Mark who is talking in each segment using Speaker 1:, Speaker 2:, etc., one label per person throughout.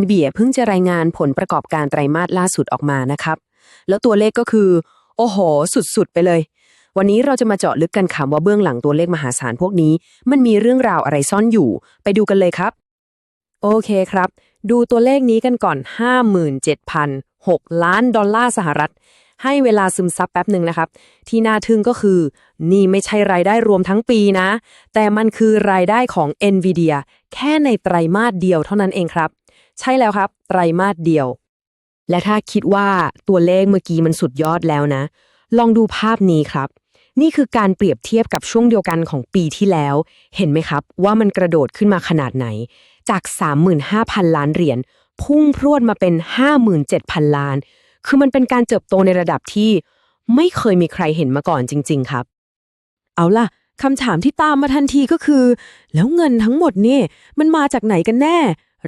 Speaker 1: NVIDIA เพิ่งจะรายงานผลประกอบการไตรมาสล่าสุดออกมานะครับ แล้วตัวเลขก็คือ โอ้โห สุดๆ ไปเลย วันนี้เราจะมาเจาะลึกกันค่ะว่าเบื้องหลังตัวเลขมหาศาลพวกนี้ มันมีเรื่องราวอะไรซ่อนอยู่ ไปดูกันเลยครับ โอเคครับ ดูตัวเลขนี้กันก่อน 57,006 ล้านดอลลาร์สหรัฐ ให้เวลาซึมซับแป๊บหนึ่งนะครับ ที่น่าทึ่งก็คือ นี่ไม่ใช่รายได้รวมทั้งปีนะ แต่มันคือรายได้ของ NVIDIA แค่ในไตรมาสเดียวเท่านั้นเองครับ ใช่แล้วครับ ไตรมาสเดียว และถ้าคิดว่าตัวเลขเมื่อกี้มันสุดยอดแล้วนะ ลองดูภาพนี้ครับ นี่คือการเปรียบเทียบกับช่วงเดียวกันของปีที่แล้ว เห็นไหมครับ ว่ามันกระโดดขึ้นมาขนาดไหน จาก 35,000 ล้านเหรียญพุ่งพรวดมาเป็น 57,000 ล้าน คือมันเป็นการเติบโตในระดับที่ไม่เคยมีใครเห็นมาก่อนจริง ๆ ครับ เอาล่ะคำถามที่ตามมาทันทีก็คือ แล้วเงินทั้งหมดนี่มันมาจากไหนกันแน่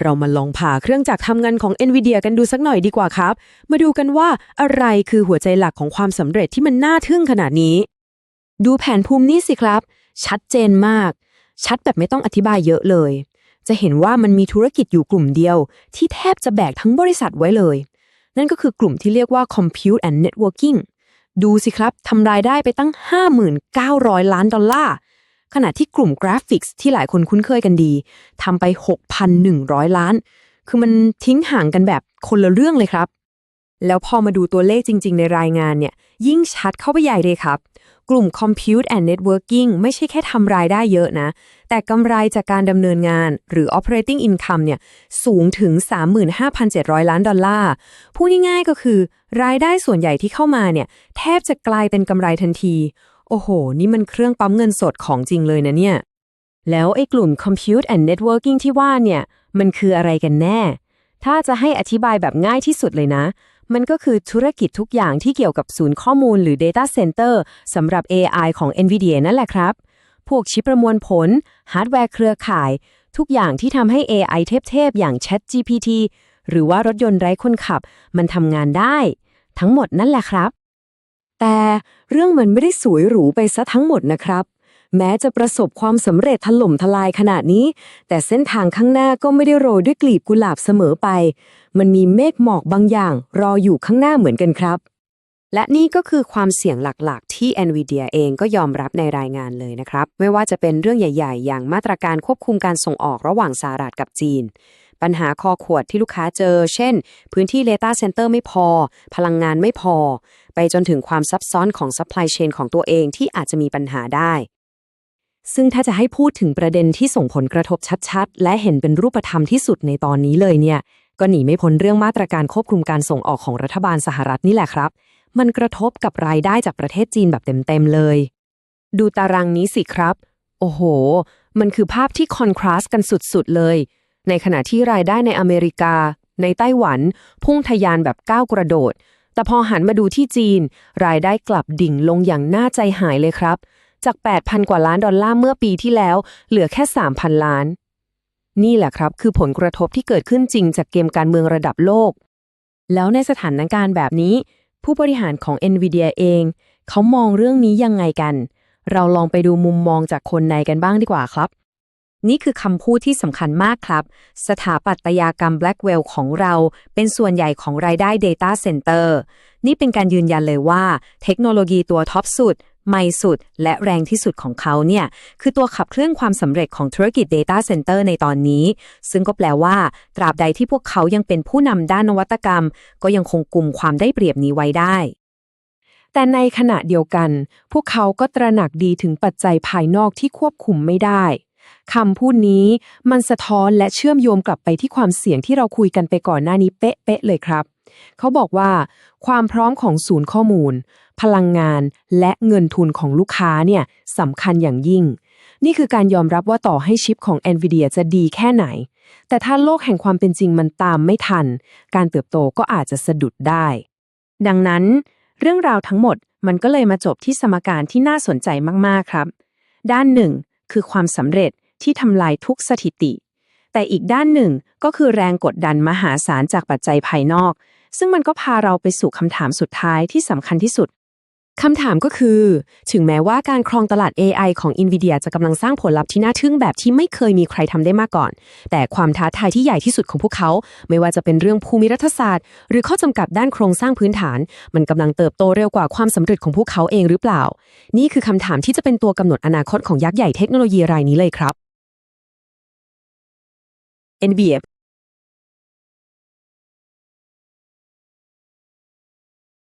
Speaker 1: เรามาลองผ่าเครื่องจักรทำงานของ NVIDIA กันดูสักหน่อยดีกว่าครับ มาดูกันว่าอะไรคือหัวใจหลักของความสำเร็จที่มันน่าทึ่งขนาดนี้ ดูแผนภูมินี้สิครับ ชัดเจนมาก ชัดแบบไม่ต้องอธิบายเยอะเลย จะเห็นว่ามันมีธุรกิจอยู่กลุ่มเดียว ที่แทบจะแบกทั้งบริษัทไว้เลย นั่นก็คือกลุ่มที่เรียกว่า Compute and Networking ดูสิครับทำรายได้ไปตั้ง 5,900 ล้านดอลลาร์ ขณะที่กลุ่มกราฟิกส์ที่หลายคนคุ้นเคยกันดีทำไป 6,100 ล้าน คือมันทิ้งห่างกันแบบคนละเรื่องเลยครับ แล้วพอมาดูตัวเลขจริง ๆ ในรายงานเนี่ย ยิ่งชัดเข้าไปใหญ่เลยครับ กลุ่ม Compute and Networking ไม่ใช่แค่ทำรายได้เยอะนะ แต่กำไรจากการดำเนินงานหรือ operating income เนี่ยสูงถึง 35,700 ล้านดอลลาร์ พูดง่ายๆก็คือ รายได้ส่วนใหญ่ที่เข้ามาเนี่ยแทบจะกลายเป็นกำไรทันที โอ้โห นี่มันเครื่องปั๊มเงินสดของจริงเลยนะเนี่ย แล้วไอ้กลุ่ม Compute and Networking ที่ว่าเนี่ย มันคืออะไรกันแน่ ถ้าจะให้อธิบายแบบง่ายที่สุดเลยนะ มันก็คือธุรกิจทุกอย่างที่เกี่ยวกับศูนย์ข้อมูลหรือ Data Center สำหรับ AI ของ NVIDIA นั่นแหละครับ พวกชิปประมวลผล ฮาร์ดแวร์เครือข่าย ทุกอย่างที่ทำให้ AI เทพๆอย่าง ChatGPT หรือว่ารถยนต์ไร้คนขับ มันทำงานได้ ทั้งหมดนั่นแหละครับ แต่เรื่องมันไม่ได้สวยหรูไปซะทั้งหมดนะครับ แม้จะประสบความสำเร็จถล่มทลายขนาดนี้ แต่เส้นทางข้างหน้าก็ไม่ได้โรยด้วยกลีบกุหลาบเสมอไป มันมีเมฆหมอกบางอย่างรออยู่ข้างหน้าเหมือนกันครับ และนี่ก็คือความเสี่ยงหลักๆ ที่ NVIDIA เองก็ยอมรับในรายงานเลยนะครับ ไม่ว่าจะเป็นเรื่องใหญ่ ๆ อย่างมาตรการควบคุมการส่งออกระหว่างสหรัฐกับจีน ปัญหาคอขวดที่ลูกค้าเจอ เช่น พื้นที่ Data Center ไม่พอ พลังงานไม่พอ ไปจนถึงความซับซ้อนของ supply chain ของตัวเองที่อาจจะมีปัญหาได้ ซึ่งถ้าจะให้พูดถึงประเด็นที่ส่งผลกระทบชัดๆ และเห็นเป็นรูปธรรมที่สุดในตอนนี้เลยเนี่ย ก็หนีไม่พ้นเรื่องมาตรการควบคุมการส่งออกของรัฐบาลสหรัฐนี่แหละครับ มันกระทบกับรายได้จากประเทศจีนแบบเต็มๆเลย ดูตารางนี้สิครับ โอ้โห มันคือภาพที่คอนทราสต์กันสุดๆเลย ในขณะที่รายได้ในอเมริกา ในไต้หวัน พุ่งทะยานแบบก้าวกระโดด แต่พอหันมาดูที่จีน รายได้กลับดิ่งลงอย่างน่าใจหายเลยครับ จาก 8,000 กว่าล้านดอลลาร์เมื่อปีที่แล้ว เหลือแค่ 3,000 ล้าน นี่แหละครับ คือผลกระทบที่เกิดขึ้นจริงจากเกมการเมืองระดับโลก แล้วในสถานการณ์แบบนี้ ผู้บริหารของ NVIDIA เอง เขามองเรื่องนี้ยังไงกัน เราลองไปดูมุมมองจากคนในกันบ้างดีกว่าครับ นี่คือคำพูดที่สำคัญมากครับ สถาปัตยกรรม Blackwell ของเราเป็นส่วนใหญ่ของรายได้ Data Center นี่เป็นการยืนยันเลยว่า เทคโนโลยีตัวท็อปสุดใหม่สุด และแรงที่สุดของเขาเนี่ย คือตัวขับเคลื่อนความสำเร็จของธุรกิจ Data Center ในตอนนี้ ซึ่งก็แปลว่า ตราบใดที่พวกเขายังเป็นผู้นำด้านนวัตกรรม ก็ยังคงกลุ่มความได้เปรียบนี้ไว้ได้แต่ในขณะเดียวกัน พวกเขาก็ตระหนักดีถึงปัจจัยภายนอกที่ควบคุมไม่ได้ คำพูดนี้มันสะท้อนและเชื่อมโยงกลับไปที่ความเสี่ยงที่เราคุยกันไปก่อนหน้านี้เป๊ะๆเลยครับ เขาบอกว่า ความพร้อมของศูนย์ข้อมูล พลังงานและเงินทุนของลูกค้าเนี่ยสำคัญอย่างยิ่ง นี่คือการยอมรับว่าต่อให้ชิปของ NVIDIA จะดีแค่ไหน แต่ถ้าโลกแห่งความเป็นจริงมันตามไม่ทัน การเติบโตก็อาจจะสะดุดได้ ดังนั้น เรื่องราวทั้งหมดมันก็เลยมาจบที่สมการที่น่าสนใจมากๆครับ ด้านหนึ่งคือความสำเร็จ ที่ทำลายทุกสถิติ แต่อีกด้านหนึ่งก็คือแรงกดดันมหาศาลจากปัจจัยภายนอก ซึ่งมันก็พาเราไปสู่คำถามสุดท้ายที่สำคัญที่สุดคำถามก็คือ ถึงแม้ว่าการครองตลาด AI ของ NVIDIA จะกำลังสร้างผลลัพธ์ที่น่าทึ่งแบบที่ไม่เคยมีใครทำได้มาก่อน แต่ความท้าทายที่ใหญ่ที่สุดของพวกเขา ไม่ว่าจะเป็นเรื่องภูมิรัฐศาสตร์ หรือข้อจำกัดด้านโครงสร้างพื้นฐาน มันกำลังเติบโตเร็วกว่าความสำเร็จของพวกเขาเองหรือเปล่า นี่คือคำถามที่จะเป็นตัวกำหนดอนาคตของยักษ์ใหญ่เทคโนโลยีรายนี้เลยครับ NVIDIA